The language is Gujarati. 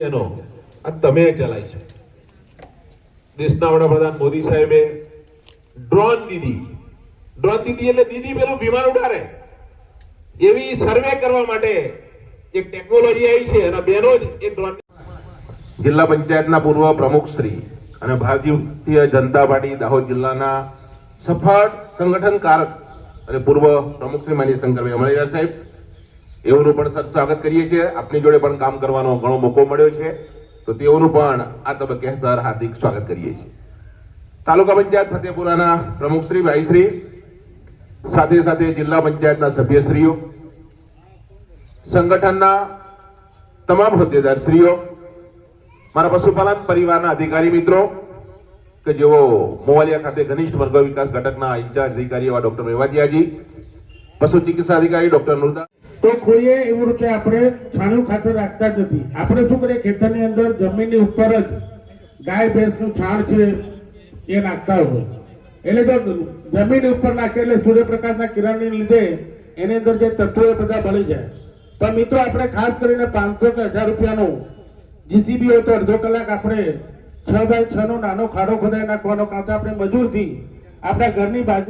એનો આ તમે ચલાવી છે દેશના વડાપ્રધાન મોદી સાહેબે ડ્રોન દીદી ડ્રોન દીદી એટલે દીદી પેલું વિમાન ઉડાડે. એવી સર્વે કરવા માટે એક ટેકનોલોજી આવી છે અને બેનો જ એ ડ્રોન જિલ્લા પંચાયતના પૂર્વ પ્રમુખ શ્રી અને ભારતીય જનતા પાર્ટી દાહોદ જિલ્લાના સફળ સંગઠનકારક અને પૂર્વ પ્રમુખ શ્રી માન્ય શંકરભાઈ અમરેલિયા સાહેબ એઓનું પણ સર સ્વાગત કરીએ છીએ. આપની જોડે પણ કામ કરવાનો ઘણો મોકો મળ્યો છે. તો તેઓનું પણ આ તબક્કે સર હાર્દિક સ્વાગત કરીએ છીએ. તાલુકા પંચાયત ફતેપુરાના પ્રમુખ શ્રી ભાઈશ્રી સાથે સાથે જિલ્લા પંચાયતના સભ્યશ્રીઓ, સંગઠનના તમામ હોદ્દેદારશ્રીઓ, મારા પશુપાલન પરિવારના અધિકારી મિત્રો, કે જેઓ મોવાલિયા ખાતે ઘનિષ્ઠ વર્ગ વિકાસ ઘટકના ઇન્ચાર્જ અધિકારી એવા ડોક્ટર મેવાજીયાજી, પશુ ચિકિત્સા અધિકારી ડોક્ટર નુરદા તો કોઈએ એવું કે આપણે છાણિયું ખાતર રાખતા નથી. આપણે શું કરીએ? ખેતરની અંદર જમીનની ઉપર જ ગાય, ભેંસનું છાણ છે, એ નાખતા હોય. એટલે તો જમીન ઉપર નાખે એટલે સૂર્યપ્રકાશના કિરણને લીધે એની અંદર જે તત્વો બધા ભળી જાય. પણ મિત્રો, આપણે ખાસ કરીને પાંચસો કે હજાર રૂપિયાનું જીસીબી હોય તો અડધો કલાક આપણે છ બાય છ નો નાનો ખાડો ખોદાઈ નાખવાનો કાં તો આપણે મજૂરથી આપણા ઘરની બાજુ